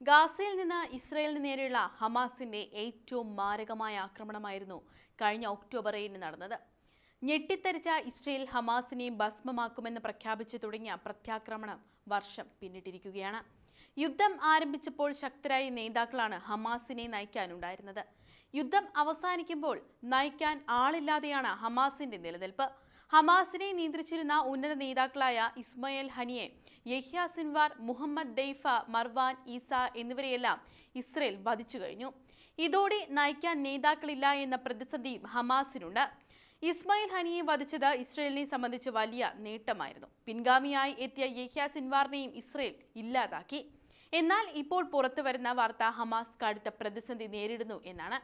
ഗാസയിൽ നിന്ന് ഇസ്രയേലിന് നേരെയുള്ള ഹമാസിന്റെ ഏറ്റവും മാരകമായ ആക്രമണമായിരുന്നു കഴിഞ്ഞ ഒക്ടോബർ ഏഴിന് നടന്നത്. ഞെട്ടിത്തരിച്ച ഇസ്രയേൽ ഹമാസിനെ ഭസ്മമാക്കുമെന്ന് പ്രഖ്യാപിച്ചു തുടങ്ങിയ പ്രത്യാക്രമണം വർഷം പിന്നിട്ടിരിക്കുകയാണ്. യുദ്ധം ആരംഭിച്ചപ്പോൾ ശക്തരായ നേതാക്കളാണ് ഹമാസിനെ നയിക്കാനുണ്ടായിരുന്നത്. യുദ്ധം അവസാനിക്കുമ്പോൾ നയിക്കാൻ ആളില്ലാതെയാണ് ഹമാസിന്റെ നിലനിൽപ്പ്. ഹമാസിനെ നിയന്ത്രിച്ചിരുന്ന ഉന്നത നേതാക്കളായ Ismail Haniyeh Yahya Sinwar Mohammed Deif Marwan Issa എന്നിവരെയെല്ലാം Israel വധിച്ചു കഴിഞ്ഞു. ഇതോടെ നയിക്കാൻ നേതാക്കളില്ല എന്ന പ്രതിസന്ധിയും ഹമാസിനുണ്ട്. ഇസ്മായിൽ ഹനിയെ വധിച്ചത് ഇസ്രയേലിനെ സംബന്ധിച്ച് വലിയ നേട്ടമായിരുന്നു. പിൻഗാമിയായി എത്തിയ യഹ്യ സിൻവാറിനെയും ഇസ്രയേൽ ഇല്ലാതാക്കി. എന്നാൽ ഇപ്പോൾ പുറത്തു വരുന്ന വാർത്ത ഹമാസ് കടുത്ത പ്രതിസന്ധി നേരിടുന്നു എന്നാണ്.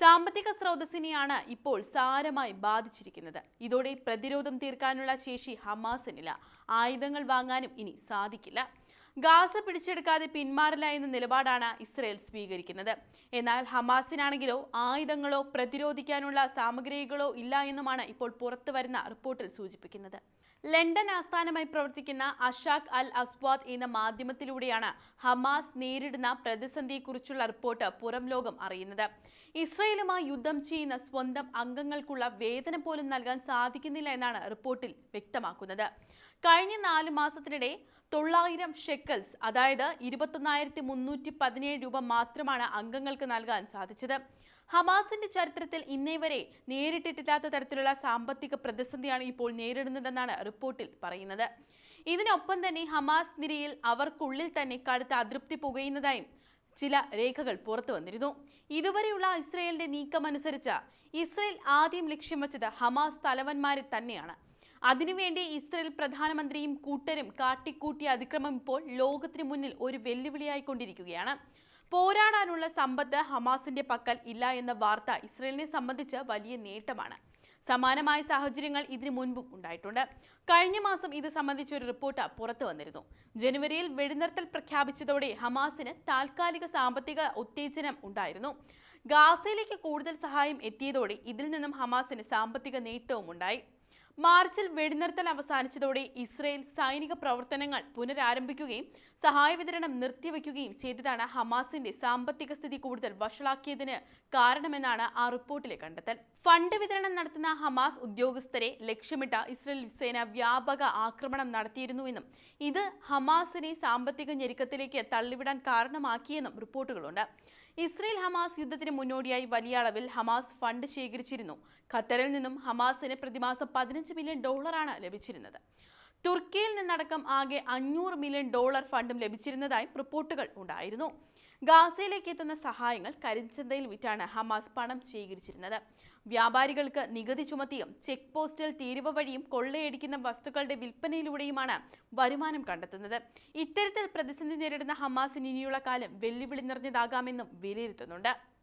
സാമ്പത്തിക സ്രോതസ്സിനെയാണ് ഇപ്പോൾ സാരമായി ബാധിച്ചിരിക്കുന്നത്. ഇതോടെ പ്രതിരോധം തീർക്കാനുള്ള ശേഷി ഹമാസിനില്ല. ആയുധങ്ങൾ വാങ്ങാനും ഇനി സാധിക്കില്ല. ഗാസ പിടിച്ചെടുക്കാതെ പിന്മാറില്ല എന്ന നിലപാടാണ് ഇസ്രയേൽ സ്വീകരിക്കുന്നത്. എന്നാൽ ഹമാസിനാണെങ്കിലോ ആയുധങ്ങളോ പ്രതിരോധിക്കാനുള്ള സാമഗ്രികളോ ഇല്ല എന്നുമാണ് ഇപ്പോൾ പുറത്തു വരുന്ന റിപ്പോർട്ടിൽ സൂചിപ്പിക്കുന്നത്. ലണ്ടൻ ആസ്ഥാനമായി പ്രവർത്തിക്കുന്ന അഷാഖ് അൽ അസ്വാദ് എന്ന മാധ്യമത്തിലൂടെയാണ് ഹമാസ് നേരിടുന്ന പ്രതിസന്ധിയെക്കുറിച്ചുള്ള റിപ്പോർട്ട് പുറം ലോകം അറിയുന്നത്. ഇസ്രയേലുമായി യുദ്ധം ചെയ്യുന്ന സ്വന്തം അംഗങ്ങൾക്കുള്ള വേതനം പോലും നൽകാൻ സാധിക്കുന്നില്ല എന്നാണ് റിപ്പോർട്ടിൽ വ്യക്തമാക്കുന്നത്. കഴിഞ്ഞ നാല് മാസത്തിനിടെ തൊള്ളായിരം ഷെക്കൽസ് അതായത് ഇരുപത്തൊന്നായിരത്തി മുന്നൂറ്റി പതിനേഴ് രൂപ മാത്രമാണ് അംഗങ്ങൾക്ക് നൽകാൻ സാധിച്ചത്. ഹമാസിന്റെ ചരിത്രത്തിൽ ഇന്നേ വരെ നേരിട്ടിട്ടില്ലാത്ത തരത്തിലുള്ള സാമ്പത്തിക പ്രതിസന്ധിയാണ് ഇപ്പോൾ നേരിടുന്നതെന്നാണ് റിപ്പോർട്ടിൽ പറയുന്നത്. ഇതിനൊപ്പം തന്നെ ഹമാസ് നിരയിൽ അവർക്കുള്ളിൽ തന്നെ കടുത്ത അതൃപ്തി പുകയുന്നതായും ചില രേഖകൾ പുറത്തു വന്നിരുന്നു. ഇതുവരെയുള്ള ഇസ്രയേലിന്റെ നീക്കമനുസരിച്ച് ഇസ്രയേൽ ആദ്യം ലക്ഷ്യം വച്ചത് ഹമാസ് തലവന്മാരെ തന്നെയാണ്. അതിനുവേണ്ടി ഇസ്രയേൽ പ്രധാനമന്ത്രിയും കൂട്ടരും കാട്ടിക്കൂട്ടിയ അതിക്രമം ഇപ്പോൾ ലോകത്തിന് മുന്നിൽ ഒരു വെല്ലുവിളിയായി കൊണ്ടിരിക്കുകയാണ് പോരാടാനുള്ള സമ്പത്ത് ഹമാസിന്റെ പക്കൽ ഇല്ല എന്ന വാർത്ത ഇസ്രയേലിനെ സംബന്ധിച്ച് വലിയ നേട്ടമാണ്. സമാനമായ സാഹചര്യങ്ങൾ ഇതിനു മുൻപും ഉണ്ടായിട്ടുണ്ട്. കഴിഞ്ഞ മാസം ഇത് സംബന്ധിച്ച ഒരു റിപ്പോർട്ട് പുറത്തു വന്നിരുന്നു. ജനുവരിയിൽ വെടിനിർത്തൽ പ്രഖ്യാപിച്ചതോടെ ഹമാസിന് താൽക്കാലിക സാമ്പത്തിക ഉത്തേജനം ഉണ്ടായിരുന്നു. ഗാസയിലേക്ക് കൂടുതൽ സഹായം എത്തിയതോടെ ഇതിൽ നിന്നും ഹമാസിന് സാമ്പത്തിക നേട്ടവും ഉണ്ടായി. മാർച്ചിൽ വെടിനിർത്തൽ അവസാനിച്ചതോടെ ഇസ്രയേൽ സൈനിക പ്രവർത്തനങ്ങൾ പുനരാരംഭിക്കുകയും സഹായ വിതരണം നിർത്തിവെക്കുകയും ചെയ്തതാണ് ഹമാസിന്റെ സാമ്പത്തിക സ്ഥിതി കൂടുതൽ വഷളാക്കിയതിന് കാരണമെന്നാണ് ആ റിപ്പോർട്ടിലെ കണ്ടെത്തൽ. ഫണ്ട് വിതരണം നടത്തുന്ന ഹമാസ് ഉദ്യോഗസ്ഥരെ ലക്ഷ്യമിട്ട ഇസ്രയേൽ സേന വ്യാപക ആക്രമണം നടത്തിയിരുന്നുവെന്നും ഇത് ഹമാസിനെ സാമ്പത്തിക ഞെരുക്കത്തിലേക്ക് തള്ളിവിടാൻ കാരണമാക്കിയെന്നും റിപ്പോർട്ടുകളുണ്ട്. ഇസ്രയേൽ ഹമാസ് യുദ്ധത്തിന് മുന്നോടിയായി വലിയ അളവിൽ ഹമാസ് ഫണ്ട് ശേഖരിച്ചിരുന്നു. ഖത്തറിൽ നിന്നും ഹമാസിന് പ്രതിമാസം പതിനഞ്ച് മില്യൺ ഡോളറാണ് ലഭിച്ചിരുന്നത്. തുർക്കിയിൽ നിന്നടക്കം ആകെ അഞ്ഞൂറ് മില്യൺ ഡോളർ ഫണ്ടും ലഭിച്ചിരുന്നതായി റിപ്പോർട്ടുകൾ ഉണ്ടായിരുന്നു. ഗാസയിലേക്ക് എത്തുന്ന സഹായങ്ങൾ കരിഞ്ചന്തയിൽ വിറ്റാണ് ഹമാസ് പണം സ്വീകരിച്ചിരുന്നത്. വ്യാപാരികൾക്ക് നികുതി ചുമത്തിയും ചെക്ക് പോസ്റ്റിൽ തീരുവ വഴിയും കൊള്ളയടിക്കുന്ന വസ്തുക്കളുടെ വിൽപ്പനയിലൂടെയുമാണ് വരുമാനം കണ്ടെത്തുന്നത്. ഇത്തരത്തിൽ പ്രതിസന്ധി നേരിടുന്ന ഹമാസിന് ഇനിയുള്ള കാലം വെല്ലുവിളി നിറഞ്ഞതാകാമെന്നും വിലയിരുത്തുന്നുണ്ട്.